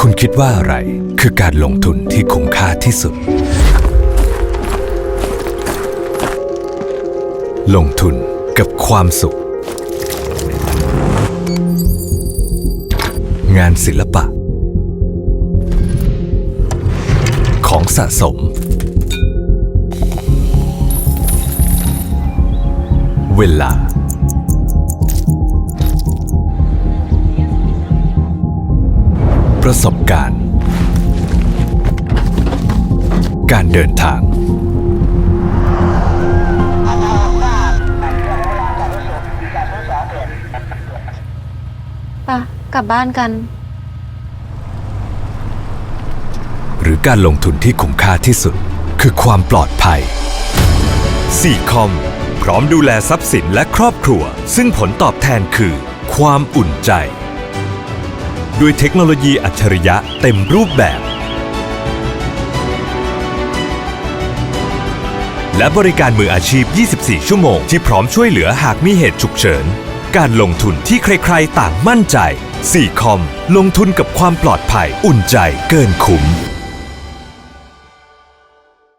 คุณคิดว่าอะไรคือการลงทุนที่คุ้มค่าที่สุด ลงทุนกับความสุข งานศิลปะ ของสะสม เวลา ประสบการณ์ การเดินทาง ปะกลับบ้านกัน หรือการลงทุนที่คุ้มค่าที่สุด คือความปลอดภัย 4 คอมพร้อมดูแลทรัพย์สินและครอบครัว ซึ่งผลตอบแทนคือ ความอุ่นใจ ด้วยเทคโนโลยีอัจฉริยะเต็มรูปแบบ และบริการมืออาชีพ 24 ชั่วโมง ที่พร้อมช่วยเหลือหากมีเหตุฉุกเฉิน การลงทุนที่ใครๆ ต่างมั่นใจ 4 คอม ลงทุนกับความปลอดภัยอุ่นใจเกินคุ้ม